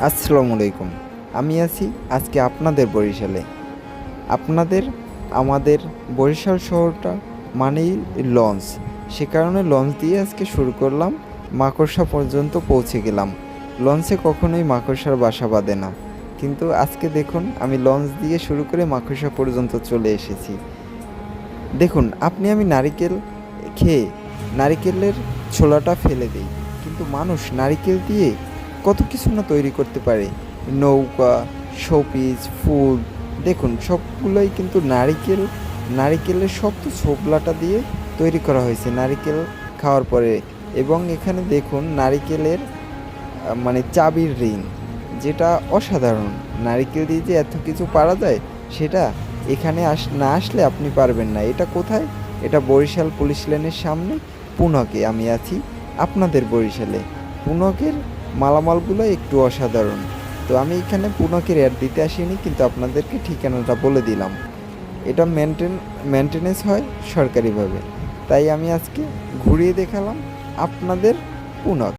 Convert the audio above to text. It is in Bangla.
আসসালামু আলাইকুম। আমি আছি আজকে আপনাদের বরিশালে। আপনাদের, আমাদের বরিশাল শহরটা মানেই লঞ্চ। সে কারণে লঞ্চ দিয়ে আজকে শুরু করলাম, মাকড়সা পর্যন্ত পৌঁছে গেলাম। লঞ্চে কখনোই মাকড়সার বাসা বাঁধে না। কিন্তু আজকে দেখুন, আমি লঞ্চ দিয়ে শুরু করে মাকড়সা পর্যন্ত চলে এসেছি। দেখুন, আপনি আমি নারিকেল খেয়ে, নারিকেলের ছোলাটা ফেলে দিই। কিন্তু মানুষ নারিকেল দিয়ে কত কিছু না তৈরি করতে পারে। নৌকা, শোপিস, ফুল, দেখুন, সবগুলোই কিন্তু নারিকেল, নারিকেলের শক্ত ছোবলাটা দিয়ে তৈরি করা হয়েছে নারিকেল খাওয়ার পরে। এবং এখানে দেখুন নারিকেলের মানে চাবির রিং, যেটা অসাধারণ। নারিকেল দিয়ে যে এত কিছু পারা যায়, সেটা এখানে আস, না আসলে আপনি পারবেন না। এটা কোথায়? এটা বরিশাল পুলিশ লাইনের সামনে, পুনকে। আমি আছি আপনাদের বরিশালে। পুনকের মালামালগুলো একটু অসাধারণ। তো আমি এখানে পুনকের অ্যাড দিতে আসিনি, কিন্তু আপনাদেরকে ঠিকানাটা বলে দিলাম। এটা মেনটেন মেনটেনেন্স হয় সরকারিভাবে। তাই আমি আজকে ঘুরিয়ে দেখালাম আপনাদের পুনক।